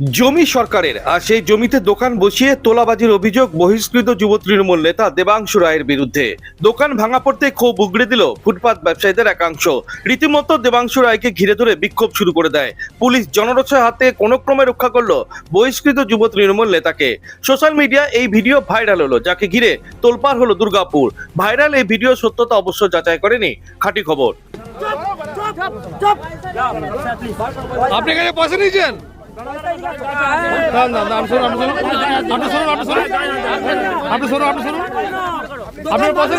জমি সরকারের, আর সেই জমিতে দোকান বসিয়ে তোলাবাজির অভিযোগ বহিষ্কৃত যুব তৃণমূল নেতা দেবাংশু রায়ের বিরুদ্ধে। দোকান ভাঙা পড়তে ক্ষোভ উগড়ে দিল ফুটপাত ব্যবসায়ীদের একাংশ। রীতিমতো দেবাংশু রায়কে ঘিরে ধরে বিক্ষোভ শুরু করে দেয়। পুলিশ জনরোষের হাতে কোনো ক্রমে রক্ষা করল বহিষ্কৃত যুব তৃণমূল নেতাকে। সোশ্যাল মিডিয়া এই ভিডিও ভাইরাল হলো, যাকে ঘিরে তোলপাড় হলো দুর্গাপুর। ভাইরাল এই ভিডিও সত্যতা অবশ্য যাচাই করেনি। খাঁটি খবর। আপনি নিয়েছেন না না না আপনি শুনুন আপনি শুনুন আপনি শুনুন আপনি শুনুন আপনি শুনুন আপনি শুনুন আপনি পয়সা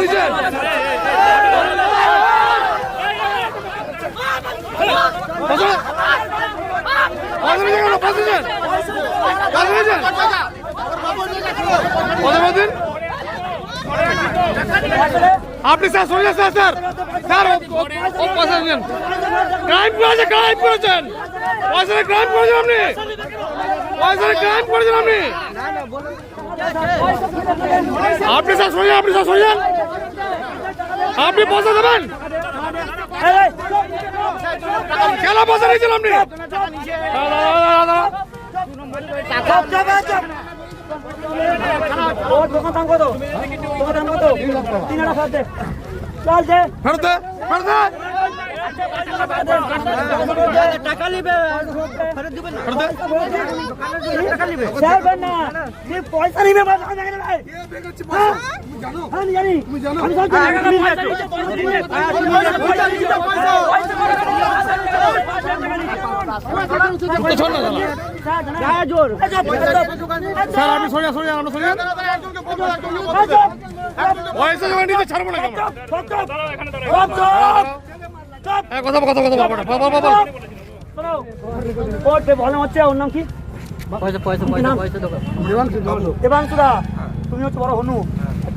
বলছেন আপনি স্যার শুনলেন স্যার স্যার স্যার ও- পয়সা নিয়েছেন ক্রাইম করেছে ক্রাইম করেছেন পয়সা ক্রাইম করেছেন আপনি পয়সা ক্রাইম করেছেন আপনি আপনি স্যার শুনলেন আপনি স্যার শুনলেন আপনি পয়সা দেবেন? কেন পয়সা নিয়েছেন আপনি ফেরত ফেরত টাকা নিবে পয়সা নিবে স্যার আপনি সরিয়ে সরিয়ে আপনি সরিয়ে পয়সা জমা নিতে ছাড়বো না আমরা কথা কথা কথা বল, বল, বল, বল, বল। ওর ভালো হচ্ছে ওর নাম কি? পয়সা পয়সা কি? পয়সা দেবাংশুদা তুমি হচ্ছে বড় হনু।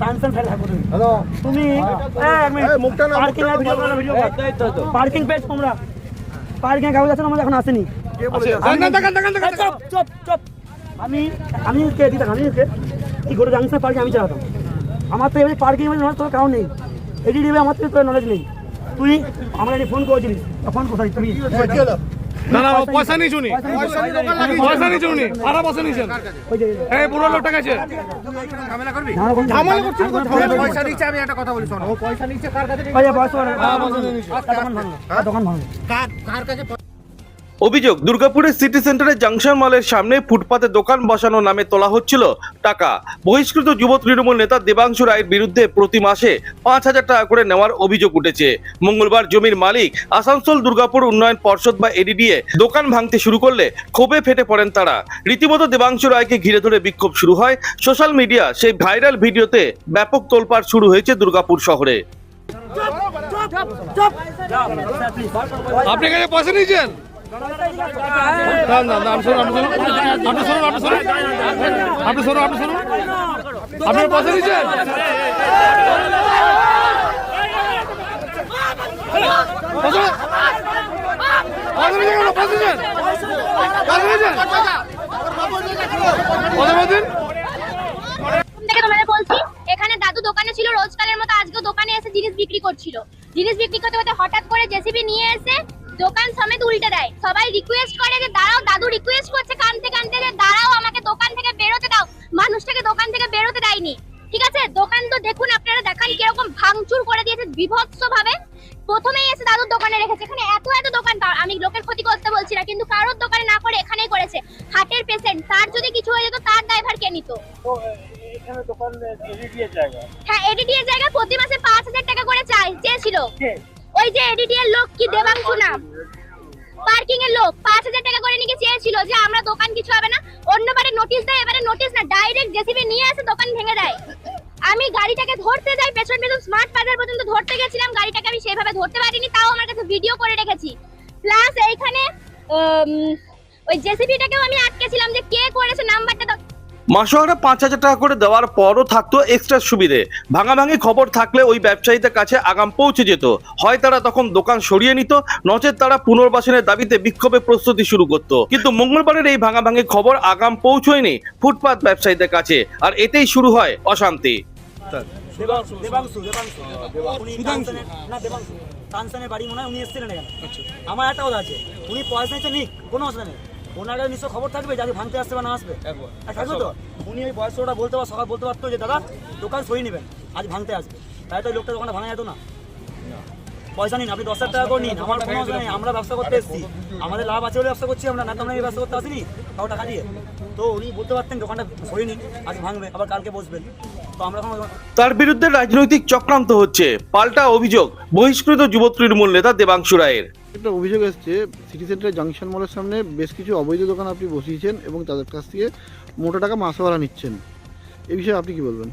টানসন ফেলে থাকো তুমি। তুমি পার্কিং এর ভিডিও করো ভিডিও পার্কিং পেজ তোমরা। পার্কিং এর কাগজ আছে না, আমাদের এখন আসেনি? চুপ চুপ চুপ। আমি আমি কে দিদি আমি কে? কি করে জাংশন পার্কিং আমি চালাতাম। আমার তো এবারে পার্কিং এর নলেজ তোর কারণ নেই। এটি আমার তো তোর নলেজ নেই। তুই আমার ফোন করেছিলিস ফোন কোথায়? তুমি না না পয়সা নিয়ে শুনি পয়সা নিয়ে শুনি আরা পয়সা নিয়েছেন এই বুড়ো লোকটা গেছে ঝামেলা করছি পয়সা দিচ্ছে আমি একটা কথা বলি শোনো পয়সা নিচ্ছে কার কাছে দোকান ভাঙো দোকান ভাঙো কার কার কাছে অভিযোগ, দুর্গাপুরের সিটি সেন্টারের জাংশন মলের সামনে ফুটপাতে দোকান বসানো নামে তোলা হচ্ছিল টাকা। বহিষ্কৃত যুব তৃণমূল নেতা দেবাংশু রায়ের বিরুদ্ধে প্রতি মাসে পাঁচ হাজার টাকা করে নেওয়ার অভিযোগ উঠেছে। মঙ্গলবার জমির মালিক আসানসোল দুর্গাপুর উন্নয়ন পর্ষদ বা এডিডিএ দোকান ভাঙতে শুরু করলে ক্ষোভে ফেটে পড়েন তারা। রীতিমতো দেবাংশু রায়কে ঘিরে ধরে বিক্ষোভ শুরু হয়। সোশ্যাল মিডিয়া সেই ভাইরাল ভিডিওতে ব্যাপক তোলপাড় শুরু হয়েছে দুর্গাপুর শহরে। আপনি এখানে পয়সা নিয়েছেন? না না না আপনি শুনুন আপনি শুনুন আপনি শুনুন আপনি শুনুন আপনি শুনুন আপনি শুনুন আপনি পয়সা নিয়েছেন পয়সা পয়সা নিয়েছেন কেন? পয়সা নিয়েছেন পয়সা নিয়েছেন পয়সা বলছেন প্রথম থেকে তোমাদের বলছি, এখানে দাদু দোকানে ছিল রোজকারের মতো আজকেও দোকানে এসে জিনিস বিক্রি করছিল জিনিস বিক্রি করতে করতে হঠাৎ করে জেসিবি নিয়ে এসে দোকান সমেত উল্টে দেয়। সবাই রিকোয়েস্ট করে যে দাঁড়াও দাদু রিকোয়েস্ট করছে কানতে কানতে যে দাঁড়াও আমাকে দোকান থেকে বেরোতে দাও। মানুষটাকে দোকান থেকে বেরোতে দেয়নি। ঠিক আছে? দোকান তো দেখুন আপনারা দেখান কীরকম ভাঙচুর করে দিয়েছে বিভৎস ভাবে প্রথমেই এসে দাদুর দোকানে রেখেছে। এখানে এত এত দোকান আমি লোকের ক্ষতি করতে বলছি না কিন্তু কারোর দোকানে না করে এখানেই করেছে। হার্টের পেশেন্ট তার যদি কিছু হয়ে যেত তার ড্রাইভার কে নিত। হ্যাঁ এডিডি এর জায়গায় প্রতি মাসে পাঁচ হাজার টাকা করে চাই। চেয়েছিল ওই যে এডিডি এর লোক কি, দেবাংশু নাম? পার্কিং এর লোক। পাঁচ হাজার টাকা করে নিয়ে চেয়েছিল যে আমরা দোকান কিছু হবে না। অন্যবারে নোটিশ দেয়, এবারে নোটিশ না ডাইরেক্ট জেসিবি নিয়ে এসে দোকান ভেঙে দেয়। আমি গাড়িটাকে ধরতে যাই, পেছন পেছন স্মার্ট বাজার পর্যন্ত ধরতে গেছিলাম, গাড়িটাকে আমি সেভাবে ধরতে পারিনি, তাও আমার কাছে ভিডিও করে রেখেছি। প্লাস এইখানে ওই জেসিবিটাকেও আমি আটকেছিলাম যে কে করেছে নাম্বারটা মাসোহারা পাঁচ হাজার টাকা করে দেওয়ার পরও থাকতো এক্সট্রা সুবিধে। ভাঙাভাঙি খবর থাকলে ওই ব্যবসায়ীদের কাছে আগাম পৌঁছে যেত। হয় তারা তখন দোকান সরিয়ে নিত নচেত তারা পুনর্বাসনের দাবিতে বিক্ষোভে প্রস্তুতি শুরু করত। কিন্তু মঙ্গলবারের এই ভাঙাভাঙি খবর আগাম পৌঁছয়নি ফুটপাত ব্যবসায়ীদের কাছে। আর এতেই শুরু হয় অশান্তি। এখানে। আমার একটা কথা আছে। উনি পয়সা নিচ্ছে নিক কোনো অসুবিধা নেই। ওনার নিশ্চয় খবর থাকবে যে আজ ভাঙতে আসবে বা না আসবে? থাকবে তো? উনি ওই বয়সটা বলতে পার সকাল বলতে পারতো যে দাদা দোকান সই নেবেন আজ ভাঙতে আসবে। তাই তো ওই লোকটা দোকানটা ভাঙা যেত না। পয়সা নিন আপনি দশ হাজার টাকা করে নিন আমার কোনো অসুবিধা নেই আমরা ব্যবসা করতে এসেছি। আমাদের লাভ আছে বলে ব্যবসা করছি আমরা না তো আমরা এই ব্যবসা করতে আসিনি কাউ টাকা দিয়ে। তো উনি বলতে পারতেন দোকানটা সই নিন আজ ভাঙবে আবার কালকে বসবেন। তো আমরা তার বিরুদ্ধে রাজনৈতিক চক্রান্ত হচ্ছে পাল্টা অভিযোগ বহিষ্কৃত যুব তৃণমূল নেতা দেবাংশু রায়ের। একটা অভিযোগ এসছে সিটি সেন্টারের জাংশন মলের সামনে বেশ কিছু অবৈধ দোকান আপনি বসিয়েছেন এবং তাদের কাছ থেকে মোটা টাকা মাসওয়ালা নিচ্ছেন। এই বিষয়ে আপনি কি বলবেন?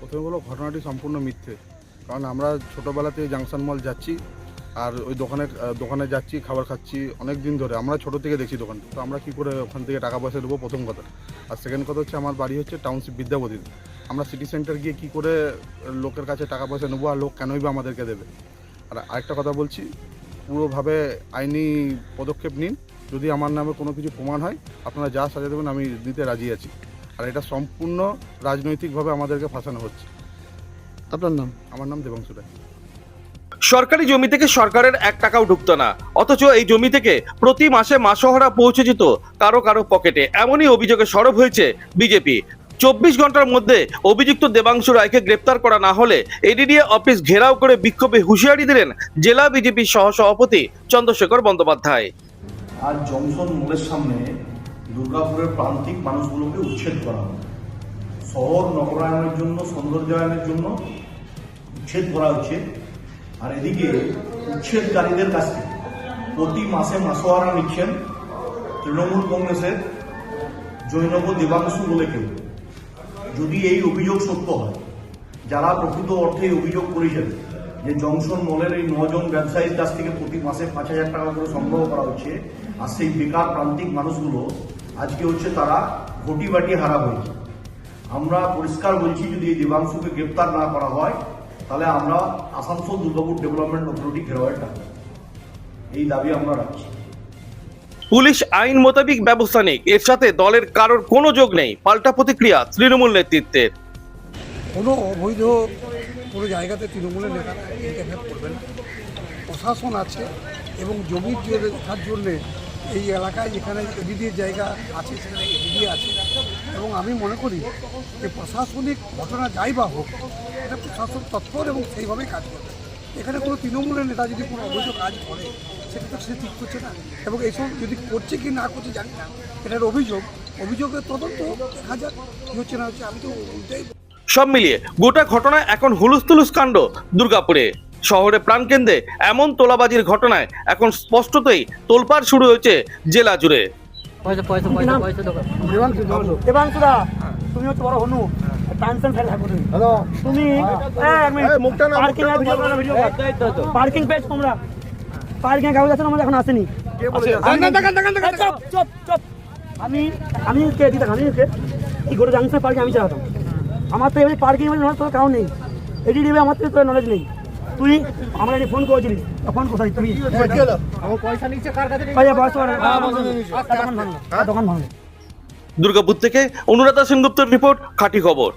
প্রথমে বলো, ঘটনাটি সম্পূর্ণ মিথ্যে। কারণ আমরা ছোটোবেলাতে জাংশন মল যাচ্ছি, আর ওই দোকানে দোকানে যাচ্ছি, খাবার খাচ্ছি অনেক দিন ধরে। আমরা ছোটো থেকে দেখছি দোকান তো আমরা কী করে ওখান থেকে টাকা পয়সা দেবো? প্রথম কথা। আর সেকেন্ড কথা হচ্ছে, আমার বাড়ি হচ্ছে টাউনশিপ বিদ্যাপতিতে। আমরা সিটি সেন্টার গিয়ে কী করে লোকের কাছে টাকা পয়সা নেব, আর লোক কেনই বা আমাদেরকে দেবে? আর আরেকটা কথা বলছি পুরোভাবে আইনি পদক্ষেপ নিন। যদি আমার নামে কোনো কিছু প্রমাণ হয় আপনারা যা সাজা দেবেন আমি দিতে রাজি আছি। আর এটা সম্পূর্ণ রাজনৈতিকভাবে আমাদেরকে ফাঁসানো হচ্ছে। আপনার নাম? আমার নাম দেবাংশু রায়। সরকারি জমি থেকে সরকারের এক টাকাও ঢুকতো না। অথচ এই জমি থেকে প্রতি মাসে মাসোহারা পৌঁছে যেত কারও কারও পকেটে। এমনই অভিযোগে সরব হয়েছে বিজেপি। চব্বিশ ঘণ্টার মধ্যে অভিযুক্ত দেবাংশু রায়কে গ্রেপ্তার করা না হলে এডিডিএ অফিস ঘেরাও করে বিক্ষোভে হুঁশিয়ারি দিলেন জেলা বিজেপির সহসভাপতি চন্দ্রশেখর বন্দ্যোপাধ্যায়। আজ জংশন মোড়ের সামনে দুর্গাপুরের প্রান্তিক মানুষগুলোকে উচ্ছেদ করা হবে। শহর নগরায়নের জন্য, সৌন্দর্যায়নের জন্য উচ্ছেদ করা হচ্ছে। আর এদিকে উচ্ছেদকারীদের কাছ থেকে প্রতি মাসে মাসোয়ারা নিচ্ছেন তৃণমূল কংগ্রেসের জৈনব দেবাংশু বলে কেউ। যদি এই অভিযোগ সত্য হয়, যারা প্রকৃত অর্থে অভিযোগ করেছেন যে জংশন মলের এই নজন ব্যবসায়ীর কাছ থেকে প্রতি মাসে পাঁচ হাজার টাকা করে সংগ্রহ করা হচ্ছে, আর সেই বেকার প্রান্তিক মানুষগুলো আজকে হচ্ছে তারা ঘটি বাটি হারা হয়েছে। আমরা পরিষ্কার বলছি, যদি এই দেবাংশুকে গ্রেপ্তার না করা হয়, তাহলে আমরা আসানসোল দুর্গাপুর ডেভেলপমেন্ট অথরিটি ঘেরাওয়ের ডাকবো এই দাবি আমরা রাখছি। পুলিশ আইন মোতাবিক ব্যবস্থা নিক এর সাথে দলের কারোর কোনো যোগ নেই। পাল্টা প্রতিক্রিয়া তৃণমূল নেতৃত্বের। কোনো অবৈধ কোনো জায়গাতে তৃণমূলের ইন্টারফেয়ার করবে না। প্রশাসন আছে এবং জমির দেখার জন্যে এই এলাকায় যেখানে এডিডির জায়গা আছে, সেখানে এডিডি আছে। এবং আমি মনে করি যে প্রশাসনিক ঘটনা যাই বা হোক, এটা প্রশাসন তৎপর এবং সেইভাবেই কাজ করবে। এখানে কোনো তৃণমূলের নেতা যদি কোনো অবৈধ কাজ করে সেটা তো সে ঠিক করছে না। এবং এইসব যদি করছে কি না করছে জানি না। এটার অভিযোগ অভিযোগের তদন্ত দেখা যাক কী হচ্ছে না হচ্ছে আমি তো ওইটাই সব মিলিয়ে গোটা ঘটনায় এখন হুলুস্থুলুস কাণ্ড দুর্গাপুরে। শহরে প্রাণকেন্দ্রে এমন তোলাবাজির ঘটনায় এখন স্পষ্টতই তোলপাড় শুরু হয়েছে জেলা জুড়ে। পয়সা পয়সা পয়সা পয়সা দোকান দেবাংশুদা তুমি হচ্ছে বড় হনু। টানছেন ফেলে থাকো তুমি। তুমি পার্কিং ভিডিও করো ভিডিও পার্কিং পেজ তোমরা? পার্কিং কাগজ আছে আমাদের এখন আসেনি। আমি আমি কে দিতাম আমি কে? এই গোটা জাংশন পার্কে আমি চালাতাম। আমার তো এবারে পার্কিং তোর কারণ নেই। এটি দিবে আমার তো তোর নলেজ নেই। তুই আমার এনে ফোন করেছিলিস ফোন কোথায়? তুমি ভাই বয়স দোকান ভাঙলো। দুর্গাপুর থেকে অনুরাধা সেনগুপ্তের রিপোর্ট খাঁটি খবর।